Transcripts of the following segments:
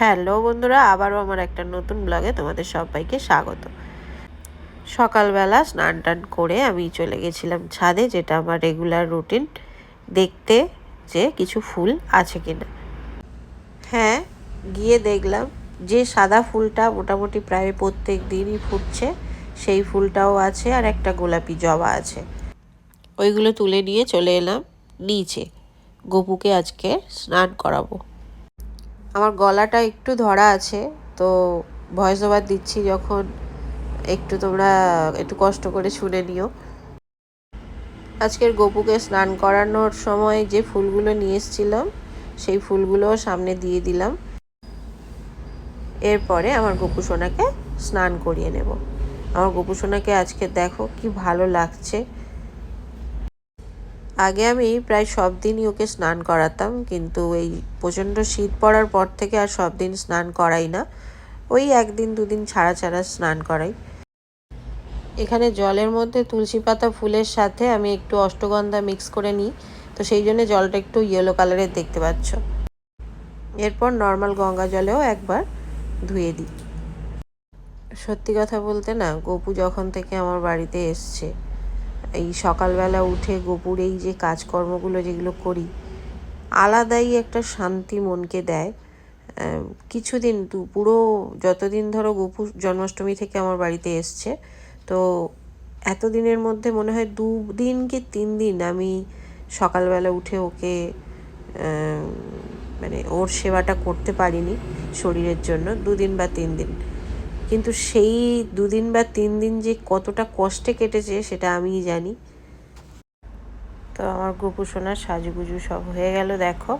Hello বন্ধুরা, আবারও আমার একটা নতুন ব্লগে তোমাদের সবাইকে স্বাগত। সকালবেলা স্নান টান করে আমি চলে গেছিলাম ছাদে, যেটা আমার রেগুলার রুটিন দেখতে যে কিছু ফুল আছে কিনা। হ্যাঁ গিয়ে দেখলাম যে সাদা ফুলটা মোটামুটি প্রায় প্রত্যেক দিনই ফুটছে, সেই ফুলটাও আছে আর একটা গোলাপি জবা আছে। ওইগুলো তুলে নিয়ে চলে এলাম, নিচে। গপুকে আজকে স্নান করাবো। আমার গলাটা একটু ধরা আছে, তো ভয়েস ওভার দিচ্ছি যখন। একটু তোমরা একটু কষ্ট করে শুনে নিও। আজকের গপুকে স্নান করানোর সময় যে ফুলগুলো নিয়ে এসেছিলাম, সেই ফুলগুলো সামনে দিয়ে দিলাম। এরপরে আমার গপু সোনাকে স্নান করিয়ে নেব। আমার গপু সোনাকে আজকে দেখো কি ভালো লাগছে। আগে আমি প্রায় সব দিনই ওকে স্নান করাতাম, কিন্তু এই প্রচণ্ড শীত পড়ার পর থেকে আর সব দিন স্নান করাই না। ওই একদিন, দুদিন ছাড়া ছাড়া স্নান করাই। এখানে জলের মধ্যে তুলসী পাতা ফুলের সাথে আমি একটু অষ্টগন্ধা মিক্স করে নিই। তো সেই জন্য জলটা একটু ইয়েলো কালারের দেখতে পাচ্ছ। এরপর নর্মাল গঙ্গা জলেও একবার ধুয়ে দিই। সত্যি কথা বলতে না, গপু যখন থেকে আমার বাড়িতে এসছে এই সকালবেলা উঠে গোপুর এই যে কাজকর্মগুলো যেগুলো করি, আলাদাই একটা শান্তি মনকে দেয়। কিছুদিন তু পুরো যতদিন ধরো গপু জন্মাষ্টমী থেকে আমার বাড়িতে এসছে, তো এতদিনের মধ্যে মনে হয় দু দিন কি তিন দিন আমি সকালবেলা উঠে ওকে মানে ওর সেবাটা করতে পারিনি শরীরের জন্য, দুদিন বা তিন দিন। কিন্তু সেই দুদিন বা তিন দিন যে কতটা কষ্টে কেটেছে, সেটা আমিই জানি। তো আমার গোপু সোনার সাজুগুজু সব হয়ে গেল, দেখো।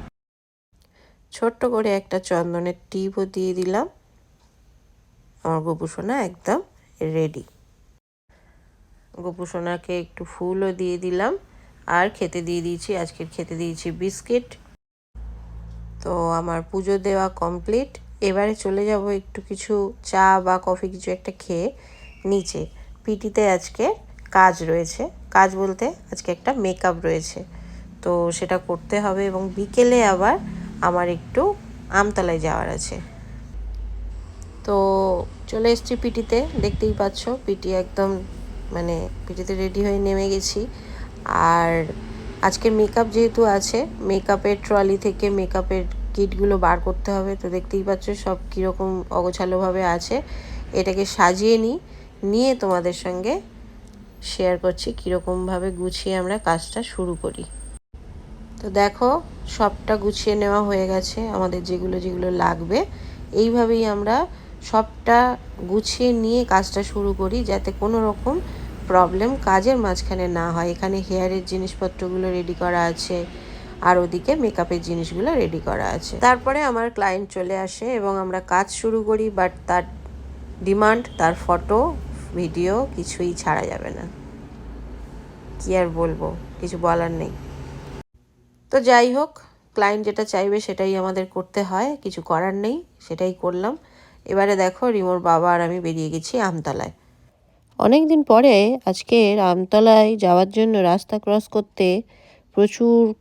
ছোট্ট করে একটা চন্দনের টিপও দিয়ে দিলাম। আমার গোপু, সোনা, একদম রেডি গোপু, সোনাকে একটু ফুলও দিয়ে দিলাম। আর খেতে দিয়ে দিয়েছি, আজকের খেতে দিয়েছি বিস্কিট। তো আমার পুজো দেওয়া কমপ্লিট এবারে চলে যাব একটু কিছু চা বা কফি কিছু একটা খেয়ে নিচে। পিটিতে আজকে কাজ রয়েছে। কাজ বলতে আজকে একটা মেকআপ রয়েছে। তো সেটা করতে হবে এবং বিকেলে আবার আমার একটু আমতলায় যাওয়ার আছে। তো চলে এসছি পিটিতে। দেখতেই পাচ্ছ পিটি একদম মানে পিটিতে রেডি হয়ে নেমে গেছি। আর আজকের মেকআপ যেহেতু আছে মেকআপের ট্রলি থেকে মেকআপের কিটগুলো বার করতে হবে। তো দেখতেই পাচ্ছ সব কীরকম অগোছালোভাবে আছে। এটাকে সাজিয়ে নিই নিয়ে তোমাদের সঙ্গে শেয়ার করছি কীরকমভাবে গুছিয়ে আমরা কাজটা শুরু করি। তো দেখো, সবটা গুছিয়ে নেওয়া হয়ে গেছে, আমাদের যেগুলো যেগুলো লাগবে। এইভাবেই আমরা সবটা গুছিয়ে নিয়ে কাজটা শুরু করি, যাতে কোনো রকম প্রবলেম কাজের মাঝখানে না হয়। এখানে হেয়ারের জিনিসপত্রগুলো রেডি করা আছে আর ওদিকে মেকআপের জিনিসগুলো রেডি করা আছে। তারপরে আমার ক্লায়েন্ট চলে আসে এবং আমরা কাজ শুরু করি বাট তার ডিমান্ড তার ফটো ভিডিও কিছুই ছাড়া যাবে না। কি আর বলব, কিছু বলার নেই। তো যাই হোক ক্লায়েন্ট যেটা চাইবে সেটাই আমাদের করতে হয়, কিছু করার নেই, সেটাই করলাম। এবারে দেখো, রিমোর বাবা আর আমি বেরিয়ে গেছি আমতলায়। অনেক দিন পরে আজকে আমতলায় যাওয়ার জন্য রাস্তা ক্রস করতে প্রচুর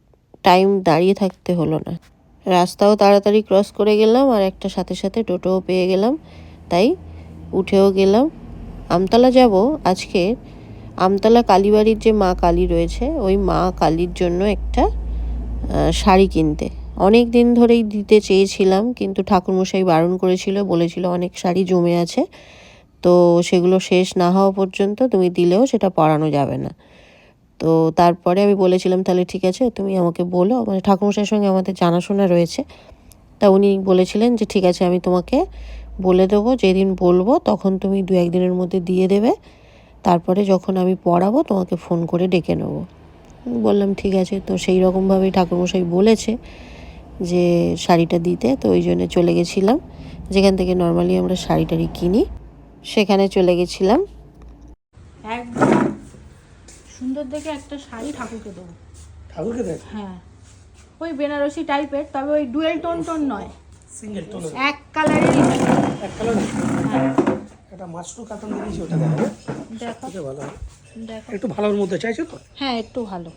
টাইম দাঁড়িয়ে থাকতে হলো না। রাস্তাও তাড়াতাড়ি ক্রস করে গেলাম আর একটা সাথে সাথে টোটোও পেয়ে গেলাম। তাই উঠেও গেলাম। আমতলা যাব আজকে। আমতলা কালীবাড়ির যে মা কালী রয়েছে, ওই মা কালীর জন্য একটা শাড়ি কিনতে। অনেক দিন ধরেই দিতে চেয়েছিলাম, কিন্তু ঠাকুরমশাই বারণ করেছিল, বলেছিল অনেক শাড়ি জমে আছে। তো সেগুলো শেষ না হওয়া পর্যন্ত তুমি দিলেও সেটা পরানো যাবে না। তো তারপরে আমি বলেছিলাম, তাহলে ঠিক আছে, তুমি আমাকে বলো। মানে ঠাকুরমশাইয়ের সঙ্গে আমাদের জানাশোনা রয়েছে। তা উনি বলেছিলেন যে, ঠিক আছে, আমি তোমাকে বলে দেবো, যেদিন বলব তখন তুমি দু একদিনের মধ্যে দিয়ে দেবে। তারপরে যখন আমি পড়াবো, তোমাকে ফোন করে ডেকে নেব। বললাম, ঠিক আছে। তো সেই রকমভাবেই ঠাকুরমশাই বলেছে যে, শাড়িটা দিতে। তো ওই জন্য চলে গেছিলাম। যেখান থেকে নর্মালি আমরা শাড়ি টাড়ি কিনি, সেখানে চলে গেছিলাম। একদম। সুন্দর দেখে একটা শাড়ি ঠাকুরকে দেবো। ঠাকুরকে দেখ। হ্যাঁ। ওই বেনারসি টাইপের তবে ওই ডুয়েল টোন টোন নয়। সিঙ্গেল টোন এক কালারেরই এক কালার হ্যাঁ। একটা মাশরু কাতান দিয়েছি ওটা দেখো। এটা ভালো। দেখো। একটু ভালোর মধ্যে চাইছো তো? হ্যাঁ একটু ভালো।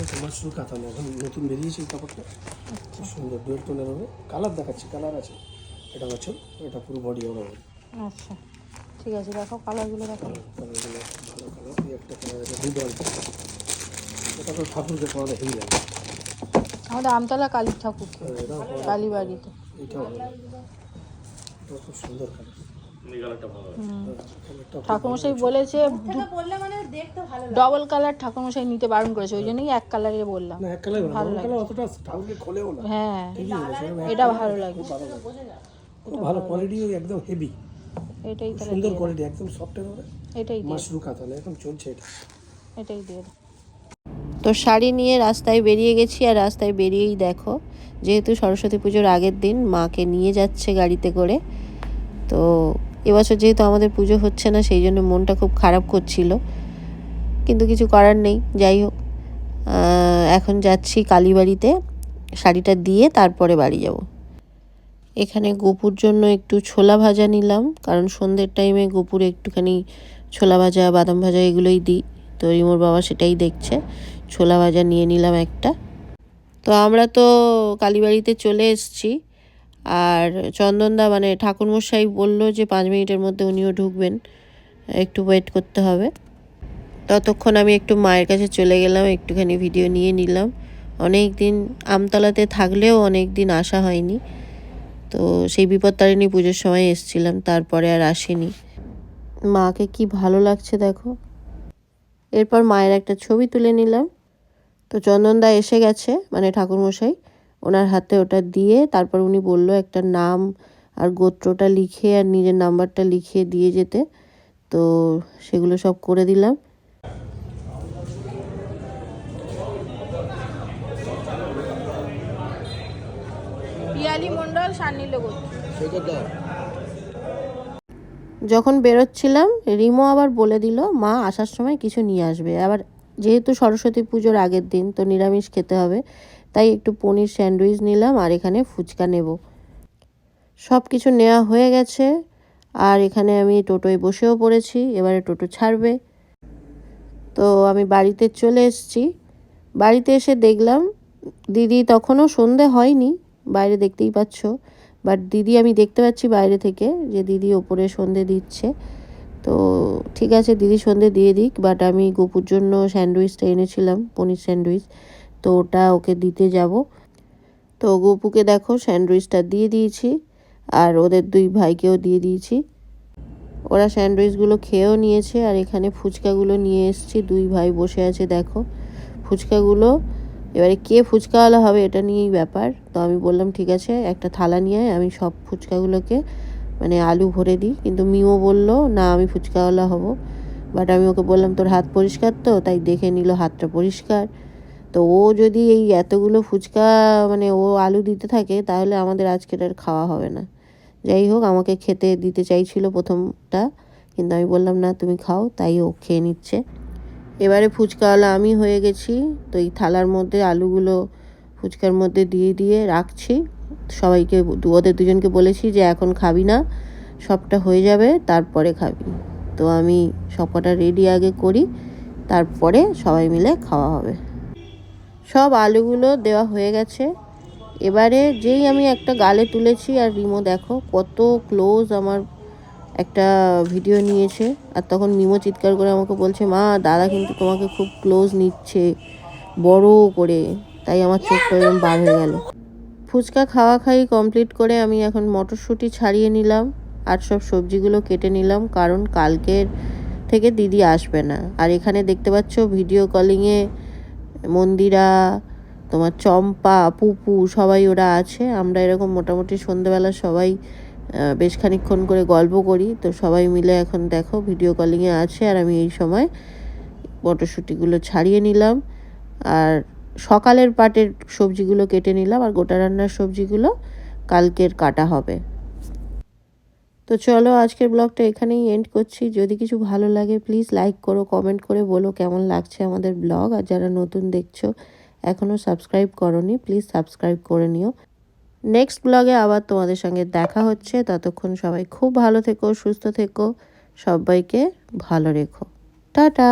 আচ্ছা মাশরু কাতান এখন নতুন বেরিয়েছে কাপড়টা। খুব সুন্দর ডুয়েল টোনের হবে। কালার দেখাচ্ছি কালার আছে। এটা হচ্ছে এটা পুরো বডি হবে। আচ্ছা। ঠিক আছে দেখো কালারগুলো দেখো। কালারগুলো এই একটা কালার আছে দুই অল্প এটা তো ঠাকুরকে পড়ানো হেভি লাগে আমাদের আমতলা কালীর ঠাকুর কালীবাড়িতে। এটাও ভালো এটা খুব সুন্দর কালার ঠাকুরমশাই বলেছে ডবল কালার ঠাকুরমশাই নিতে বারণ করেছে ওই জন্যই এক কালারে বললাম। না এক কালার ভালো কালার অতটা ঠাকুরকে খোলেও না। হ্যাঁ এটা ভালো লাগে ভালো লাগে খুব ভালো কোয়ালিটি একদম হেভি এটাই তাহলে সুন্দর কোয়ালিটি একদম সফটের হবে। এটাই মাশরু এখন চলছে এটা। এটাই দিয়ে তো শাড়ি নিয়ে রাস্তায় বেরিয়ে গেছি আর রাস্তায় বেরিয়েই দেখো যেহেতু সরস্বতী পুজোর আগের দিন মাকে নিয়ে যাচ্ছে গাড়িতে করে তো এবছর যেহেতু আমাদের পুজো হচ্ছে না সেই জন্য মনটা খুব খারাপ করছিল। কিন্তু কিছু করার নেই যাই হোক। এখন যাচ্ছি কালীবাড়িতে শাড়িটা দিয়ে তারপরে বাড়ি যাব। এখানে গোপুর জন্য একটু ছোলা ভাজা নিলাম, কারণ সন্ধ্যের টাইমে গোপুর একটুখানি ছোলা ভাজা, বাদাম ভাজা এগুলোই দিই। তো রিমোর বাবা সেটাই দেখছে। ছোলা ভাজা নিয়ে নিলাম একটা। তো আমরা তো কালীবাড়িতে চলে এসেছি। আর চন্দনদা মানে ঠাকুরমশাই বলল যে পাঁচ মিনিটের মধ্যে উনিও ঢুকবেন। একটু ওয়েট করতে হবে। ততক্ষণ আমি একটু মায়ের কাছে চলে গেলাম, একটুখানি ভিডিও নিয়ে নিলাম। অনেক দিন আমতলাতে থাকলেও অনেক দিন আসা হয়নি। তো সেই বিপত্তারিণী পুজোর সময় এসেছিলাম, তারপরে আর আসিনি। মাকে কি ভালো লাগছে দেখো। এরপর মায়ের একটা ছবি তুলে নিলাম। তো চন্দনদা এসে গেছে মানে ঠাকুরমশাই, ওনার হাতে ওটা দিয়ে তারপর উনি বলল একটা নাম আর গোত্রটা লিখে আর নিজের নাম্বারটা লিখে দিয়ে যেতে। তো সেগুলো সব করে দিলাম। পিয়ালি মণ্ডল সান্নিল্য যখন বেরোচ্ছিলাম রিমো আবার বলে দিল মা আসার সময় কিছু নিয়ে আসবে। আবার যেহেতু সরস্বতী পুজোর আগের দিন তো নিরামিষ খেতে হবে তাই একটু পনির স্যান্ডউইচ নিলাম আর এখানে ফুচকা নেব। সব কিছু নেওয়া হয়ে গেছে আর এখানে আমি টোটোয় বসেও পড়েছি এবারে টোটো ছাড়বে। তো আমি বাড়িতে চলে এসেছি। বাড়িতে এসে দেখলাম দিদি তখনও সন্ধে হয়নি বাইরে দেখতেই পাচ্ছ। বাট দিদি আমি দেখতে পাচ্ছি বাইরে থেকে যে দিদি ওপরে সন্ধে দিচ্ছে। তো ঠিক আছে, দিদি সন্ধে দিয়ে দিক বাট আমি গোপুর জন্য স্যান্ডউইচটা এনেছিলাম, পনির স্যান্ডউইচ। তো ওটা ওকে দিতে যাব। তো গোপুকে দেখো স্যান্ডউইচটা দিয়ে দিয়েছি, আর ওদের দুই ভাইকেও দিয়ে দিয়েছি। ওরা স্যান্ডউইচগুলো খেয়েও নিয়েছে, আর এখানে ফুচকাগুলো নিয়ে এসেছি। দুই ভাই বসে আছে, দেখো। ফুচকাগুলো এবারে কে ফুচকাওয়ালা হবে এটা নিয়েই ব্যাপার। তো আমি বললাম, ঠিক আছে, একটা থালা নিয়ে আমি সব ফুচকাগুলোকে মানে আলু ভরে দিই। কিন্তু মিও বলল, না, আমি ফুচকাওয়ালা হব। বাট আমি ওকে বললাম, তোর হাত পরিষ্কার তো? তাই দেখে নিল হাতটা পরিষ্কার। তো ও যদি এই এতগুলো ফুচকা মানে ও আলু দিতে থাকে, তাহলে আমাদের আজকের আর খাওয়া হবে না। যাই হোক, আমাকে খেতে দিতে চাইছিল প্রথমটা, কিন্তু আমি বললাম, না, তুমি খাও। তাই ও খেয়ে নিচ্ছে। এবারে ফুচকাওয়ালা আমি হয়ে গেছি, তো এই থালার মধ্যে আলুগুলো ফুচকার মধ্যে দিয়ে দিয়ে রাখছি। সবাইকে, ওদের দুজনকে বলেছি যে এখন খাবি না, সবটা হয়ে যাবে, তারপরে খাবি। তো আমি সবকটা রেডি আগে করি, তারপরে সবাই মিলে খাওয়া হবে। সব আলুগুলো দেওয়া হয়ে গেছে। এবারে যেই আমি একটা গালে তুলেছি, আর রিমো দেখো কত ক্লোজ আমার একটা ভিডিও নিয়েছে, আর তখন মিমো চিৎকার করে আমাকে বলছে, মা, দাদা কিন্তু তোমাকে খুব ক্লোজ নিচ্ছে, বড় করে। তাই আমার চোখটা এরকম বার হয়ে গেল। ফুচকা খাওয়া খাই কমপ্লিট করে আমি এখন মটরশুঁটি ছাড়িয়ে নিলাম, আর সব সবজিগুলো কেটে নিলাম, কারণ কালকের থেকে দিদি আসবে না। আর এখানে দেখতে পাচ্ছ ভিডিও কলিংয়ে মন্দিরা, তোমার চম্পা, পুপু সবাই ওরা আছে। আমরা এরকম মোটামুটি সন্ধেবেলা সবাই বেশ খানিকক্ষণ করে গল্প করি। তো সবাই মিলে এখন দেখো ভিডিও কলিংয়ে আছে আর আমি এই সময় মটরশুঁটিগুলো ছাড়িয়ে নিলাম। আর সকালের পাটের সবজিগুলো কেটে নিলাম আর গোটা রান্নার সবজিগুলো কালকের কাটা হবে। তো চলো আজকের ব্লগটা এখানেই এন্ড করছি। যদি কিছু ভালো লাগে প্লিজ লাইক করো কমেন্ট করে বলো কেমন লাগছে আমাদের ব্লগ। আর যারা নতুন দেখছ এখনও সাবস্ক্রাইব করনি প্লিজ সাবস্ক্রাইব করে নিও। নেক্সট ব্লগে আবার তোমাদের সঙ্গে দেখা হচ্ছে। ততক্ষণ সবাই খুব ভালো থেকো, সুস্থ থেকো, সবাইকে ভালো রেখো। টাটা!